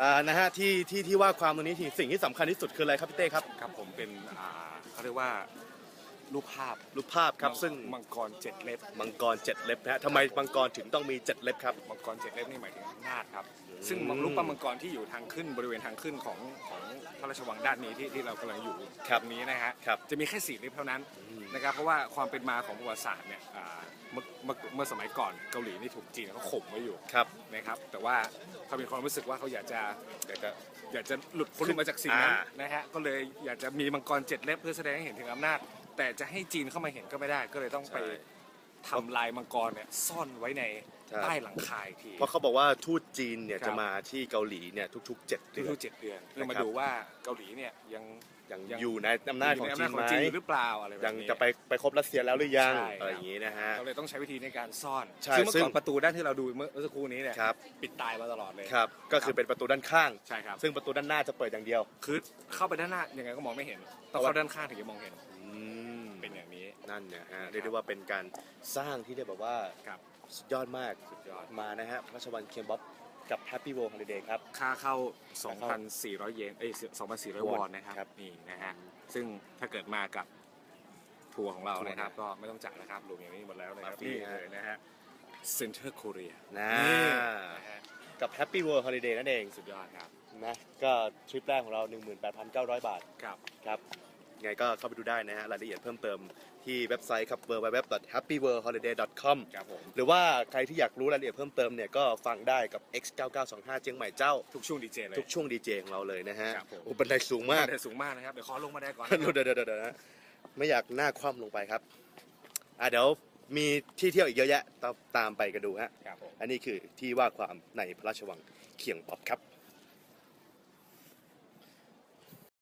อ่านะฮะที่ที่ที่ว่าความตรงนี้ที่สิ่งที่สำคัญที่สุดคืออะไรครับพี่เต้ครับ ครับผมเป็นอ่าเขาเรียกว่า รูปภาพรูปภาพครับซึ่งมังกรเจ็ดเล็บมังกรเจ็ดเล็บนะฮะทำไมมังกรถึงต้องมีเจ็ดเล็บครับ มังกรเจ็ดเล็บนี่หมายถึงอำนาจครับอืมซึ่งมังรูปปั้นมังกรที่อยู่ทางขึ้นบริเวณทางขึ้นของของพระราชวังด้านนี้ที่ที่เรากำลังอยู่ตรงนี้นะฮะครับจะมีแค่สี่เล็บเท่านั้นอืมนะครับเพราะว่าความเป็นมาของประวัติศาสตร์เนี่ยอ่าเมื่อเมื่อเมื่อสมัยก่อนเกาหลีนี่ถูกจีนเขาข่มไว้อยู่ครับนะครับ แต่ว่าเขามีความรู้สึกว่าเขาอยากจะอยากจะอยากจะหลุดพ้นมาจากสิ่งนั้นอ่านะฮะก็เลยอยากจะมีมังกรเจ็ดเล็บเพื่อแสดงให้เห็นถึงอำนาจ แต่จะให้จีนเข้ามาเห็นก็ไม่ได้ ก็เลยต้องไปทำลายมังกรเนี่ยซ่อนไว้ในใช่ ใต้หลังคาอีกที เพราะเขาบอกว่าทูตจีนเนี่ยครับ จะมาที่เกาหลีเนี่ยทุกๆเจ็ดเดือน ทุกๆเจ็ดเดือนเพื่อมานะครับ ดูว่าเกาหลีเนี่ยยังยังยังอยู่ในอำนาจของยู่จีในนอำไหมของจีนหรือเปล่าอะไรแบบยังนี้จะไปไปคบรัสเซียแล้วหรือยังใช่ อะไรอย่างงี้นะฮะ เราเลยต้องใช้วิธีในการซ่อนใช่ซึ่งเมื่อซึ่งก่อนประตูด้านที่เราดูเมื่อสักครู่นี้เนี่ยครับ ปิดตายมาตลอดเลยครับก็คือเป็นประตูด้านข้าง ใช่ครับซึ่งประตูด้านหน้าจะเปิดอย่างเดียว คือเข้าไปด้านหน้ายังไงก็มองไม่เห็นต้องเพราะว่าเข้าด้านข้างถึงจะมองเห็น อืม เป็นอย่าง นี้นั่นเนี่ยฮะเรียกได้ว่าเป็นการสร้างที่ได้แบบว่าครับสุดยอดมากสุดยอด มานะฮะพระราชวังเคียมบ๊อบกับ Happy World Holiday ครับ ค่าเข้า 2,400 เยน เอ้ย 2,400 วอนนะครับครับนี่นะฮะ ซึ่งถ้าเกิดมากับทัวร์ของเรานะครับทัวร์ก็ไม่ต้องจ่ายนะครับรวมอย่างนี้หมดแล้วนะครับมาฟรีนี่ฮะเลยนะฮะ Center Korea นะนี่นะฮะกับ Happy World Holiday นั่นเอง สุดยอดครับ นะ ก็ทริปแรกของเรา 18,900 บาท ครับ ครับ ไงก็เข้าไปดูได้นะฮะรายละเอียดเพิ่มเติมที่เว็บไซต์ครับ www.happyworldholiday.com ครับผม หรือว่าใครที่อยากรู้รายละเอียดเพิ่มเติมเนี่ยก็ฟังได้กับ X9925 เจียงใหม่เจ้า ทุกช่วงดีเจเลย ทุกช่วงดีเจของเราเลยนะฮะครับผม โอ้บันไดสูงมาก แต่สูงมากนะครับ เดี๋ยวขอลงมาได้ก่อน เดี๋ยวเดี๋ยวเดี๋ยวเดี๋ยวนะไม่อยากหน้าคว่ำลงไปครับ อะเดี๋ยวมีที่เที่ยวอีกเยอะแยะตามตามไปกันดูฮะ ครับผม อันนี้คือที่ว่าความในพระราชวังเคียงป๊อบครับ